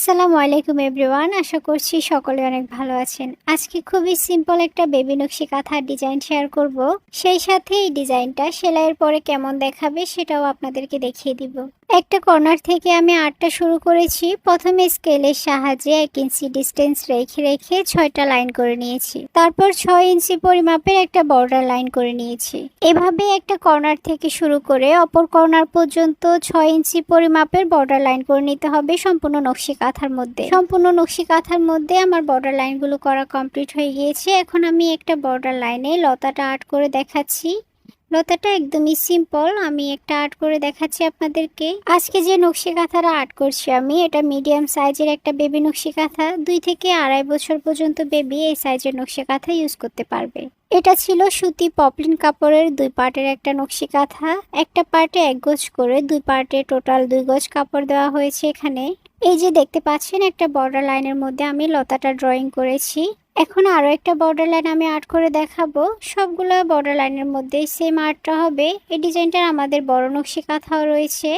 আসসালামু আলাইকুম এভরিওয়ান, আশা করছি সকলে অনেক ভালো আছেন। আজকে খুবই সিম্পল একটা বেবি নকশি কাঁথার ডিজাইন শেয়ার করব। সেই সাথে এই ডিজাইনটা সেলাইয়ের পরে কেমন দেখাবে সেটাও আপনাদেরকে দেখিয়ে দিব। একটা কর্নার থেকে আমি আটটা শুরু করেছি। প্রথমে স্কেলের সাহায্যে এক ইঞ্চি ডিস্টেন্স রেখে রেখে ছয়টা লাইন করে নিয়েছি। তারপর ছয় ইঞ্চি পরিমাপের একটা বর্ডার লাইন করে নিয়েছি। এভাবে একটা কর্নার থেকে শুরু করে অপর কর্নার পর্যন্ত ছয় ইঞ্চি পরিমাপের বর্ডার লাইন করে নিতে হবে সম্পূর্ণ নকশি কাঁথার মধ্যে। সম্পূর্ণ নকশি কাঁথার মধ্যে আমার বর্ডার লাইনগুলো করা কমপ্লিট হয়ে গিয়েছে। এখন আমি একটা বর্ডার লাইনে লতাটা আর্ট করে দেখাচ্ছি। লতাটা একদমই সিম্পল আমি একটা আর্ট করে দেখাচ্ছি আপনাদেরকে। আজকে যে নকশি কাঁথাটা আর্ট করছি আমি, এটা মিডিয়াম সাইজের একটা বেবি নকশি কাঁথা দুই থেকে আড়াই বছর পর্যন্ত বেবি এই সাইজের নকশি কাঁথা ইউজ করতে পারবে। এটা ছিল সুতি পপলিন কাপড়ের দুই পার্টের একটা নকশি কাঁথা একটা পার্টে এক গোছ করে, দুই পার্টে টোটাল দুই গজ কাপড় দেওয়া হয়েছে এখানে। এই যে দেখতে পাচ্ছেন, একটা বর্ডার লাইনের মধ্যে আমি লতাটা ড্রয়িং করেছি। এখন আরও একটা বর্ডার লাইন আমি আর্ট করে দেখাবো। সবগুলো বর্ডার লাইনের মধ্যে সেম আর্টটা হবে। এই ডিজাইনটার আমাদের বড় নকশি কাঁথাও রয়েছে।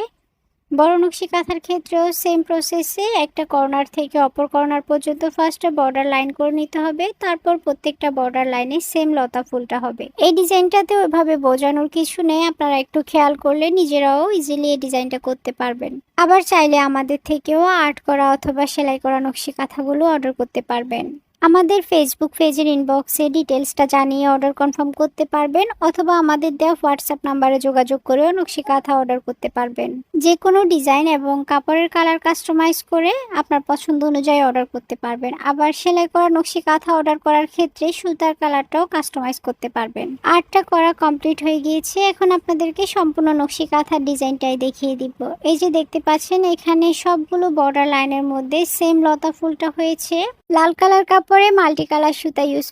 বড় নকশি কাঁথার ক্ষেত্রেও সেম প্রসেসে একটা কর্নার থেকে অপর কর্নার পর্যন্ত ফার্স্টে বর্ডার লাইন করে নিতে হবে। তারপর প্রত্যেকটা বর্ডার লাইনে সেম লতা ফুলটা হবে। এই ডিজাইনটাতে ওইভাবে বোঝানোর কিছু নেই। আপনারা একটু খেয়াল করলে নিজেরাও ইজিলি এই ডিজাইনটা করতে পারবেন। আবার চাইলে আমাদের থেকেও আর্ট করা অথবা সেলাই করা নকশি কাঁথাগুলো অর্ডার করতে পারবেন। আমাদের ফেসবুক পেজের ইনবক্সে ডিটেলসটা জানিয়ে অর্ডার কনফার্ম করতে পারবেন অথবা আমাদের দেওয়া হোয়াটসঅ্যাপ নাম্বারে যোগাযোগ করেও নকশি কাঁথা অর্ডার করতে পারবেন। যে কোনো ডিজাইন এবং কাপড়ের কালার কাস্টমাইজ করে আপনার পছন্দ অনুযায়ী অর্ডার করতে পারবেন। আবার সেলাই করা নকশি কাঁথা অর্ডার করার ক্ষেত্রে সুতার কালারটাও কাস্টমাইজ করতে পারবেন। আর্টটা করা কমপ্লিট হয়ে গিয়েছে। এখন আপনাদেরকে সম্পূর্ণ নকশি কাঁথার ডিজাইনটাই দেখিয়ে দিব। এই যে দেখতে পাচ্ছেন, এখানে সবগুলো বর্ডার লাইনের মধ্যে সেম লতা ফুলটা হয়েছে। লাল কালার কাপড়ে মাল্টি কালার সুতা ইউজ